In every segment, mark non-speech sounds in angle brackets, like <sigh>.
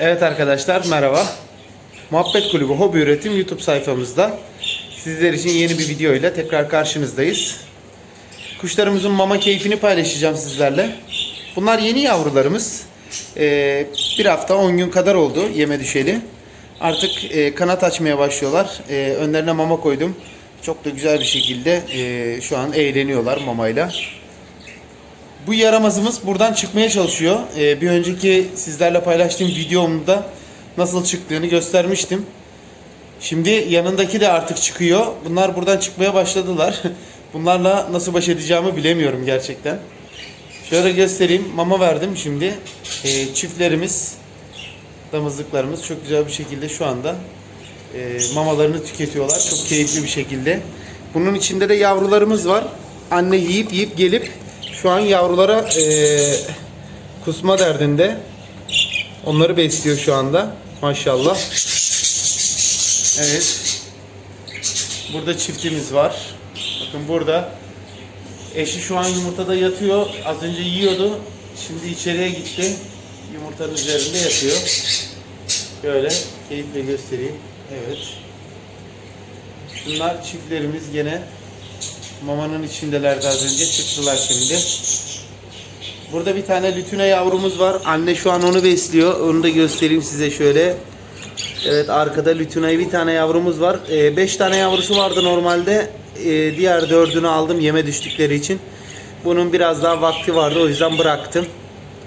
Evet arkadaşlar merhaba. Muhabbet Kulübü Hobi Üretim YouTube sayfamızda sizler için yeni bir video ile tekrar karşınızdayız. Kuşlarımızın mama keyfini paylaşacağım sizlerle. Bunlar yeni yavrularımız. Ee, bir hafta 10 gün kadar oldu yeme düşeli. Artık e, kanat açmaya başlıyorlar. Ee, önlerine mama koydum. Çok da güzel bir şekilde e, şu an eğleniyorlar mamayla. Bu yaramazımız buradan çıkmaya çalışıyor. Ee, bir önceki sizlerle paylaştığım videomda nasıl çıktığını göstermiştim. Şimdi yanındaki de artık çıkıyor. Bunlar buradan çıkmaya başladılar. <laughs> Bunlarla nasıl baş edeceğimi bilemiyorum gerçekten. Şöyle göstereyim. Mama verdim şimdi. Ee, çiftlerimiz, damızlıklarımız çok güzel bir şekilde şu anda e, mamalarını tüketiyorlar. Çok keyifli bir şekilde. Bunun içinde de yavrularımız var. Anne yiyip yiyip gelip şu an yavrulara e, kusma derdinde. Onları besliyor şu anda. Maşallah. Evet. Burada çiftimiz var. Bakın burada eşi şu an yumurtada yatıyor. Az önce yiyordu. Şimdi içeriye gitti. Yumurtanın üzerinde yatıyor. Şöyle keyifle göstereyim. Evet. Bunlar çiftlerimiz gene mamanın içindelerdi az önce. Çıktılar şimdi. Burada bir tane lütüne yavrumuz var. Anne şu an onu besliyor. Onu da göstereyim size şöyle. Evet arkada lütünay bir tane yavrumuz var. 5 tane yavrusu vardı normalde. Ee, diğer dördünü aldım yeme düştükleri için. Bunun biraz daha vakti vardı o yüzden bıraktım.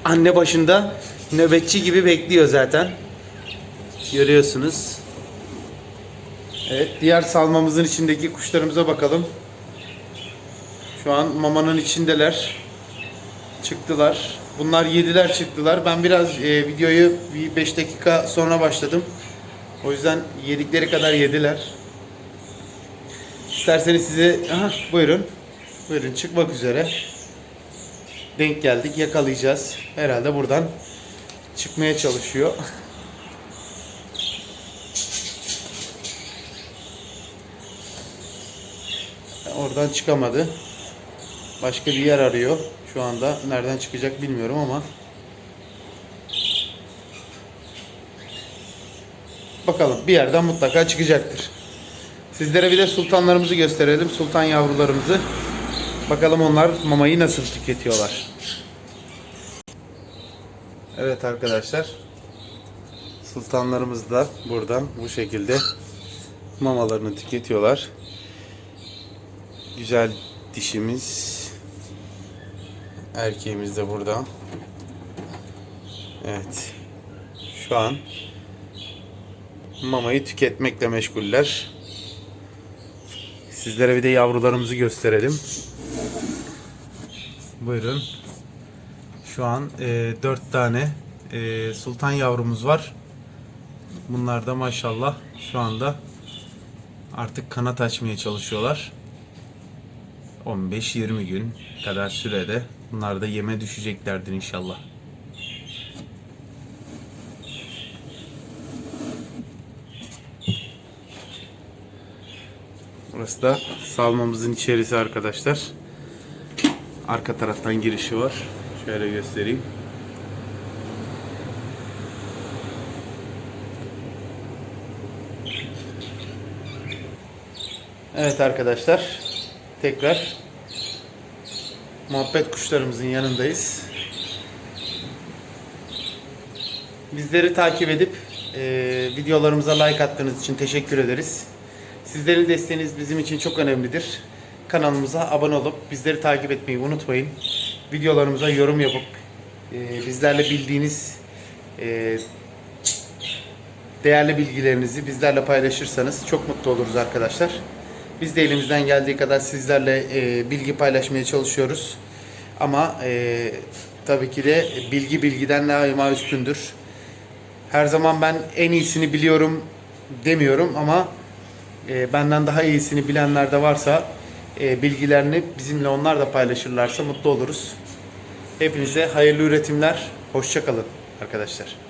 Anne başında nöbetçi gibi bekliyor zaten. Görüyorsunuz. Evet diğer salmamızın içindeki kuşlarımıza bakalım. Şu an mamanın içindeler. Çıktılar. Bunlar yediler çıktılar. Ben biraz e, videoyu bir 5 dakika sonra başladım. O yüzden yedikleri kadar yediler. İsterseniz size aha, buyurun. Buyurun çıkmak üzere. Denk geldik yakalayacağız. Herhalde buradan çıkmaya çalışıyor. <laughs> Oradan çıkamadı. Başka bir yer arıyor. Şu anda nereden çıkacak bilmiyorum ama. Bakalım bir yerden mutlaka çıkacaktır. Sizlere bir de sultanlarımızı gösterelim. Sultan yavrularımızı. Bakalım onlar mamayı nasıl tüketiyorlar. Evet arkadaşlar. Sultanlarımız da buradan bu şekilde mamalarını tüketiyorlar. Güzel dişimiz. Erkeğimiz de burada. Evet. Şu an mamayı tüketmekle meşguller. Sizlere bir de yavrularımızı gösterelim. Buyurun. Şu an e, 4 tane e, sultan yavrumuz var. Bunlar da maşallah şu anda artık kanat açmaya çalışıyorlar. 15-20 gün kadar sürede bunlar da yeme düşeceklerdir inşallah. Burası da salmamızın içerisi arkadaşlar. Arka taraftan girişi var. Şöyle göstereyim. Evet arkadaşlar. Tekrar muhabbet kuşlarımızın yanındayız. Bizleri takip edip e, videolarımıza like attığınız için teşekkür ederiz. Sizlerin desteğiniz bizim için çok önemlidir. Kanalımıza abone olup bizleri takip etmeyi unutmayın. Videolarımıza yorum yapıp e, bizlerle bildiğiniz e, değerli bilgilerinizi bizlerle paylaşırsanız çok mutlu oluruz arkadaşlar. Biz de elimizden geldiği kadar sizlerle e, bilgi paylaşmaya çalışıyoruz. Ama e, tabii ki de bilgi bilgiden daima üstündür. Her zaman ben en iyisini biliyorum demiyorum ama e, benden daha iyisini bilenler de varsa e, bilgilerini bizimle onlar da paylaşırlarsa mutlu oluruz. Hepinize hayırlı üretimler. Hoşçakalın arkadaşlar.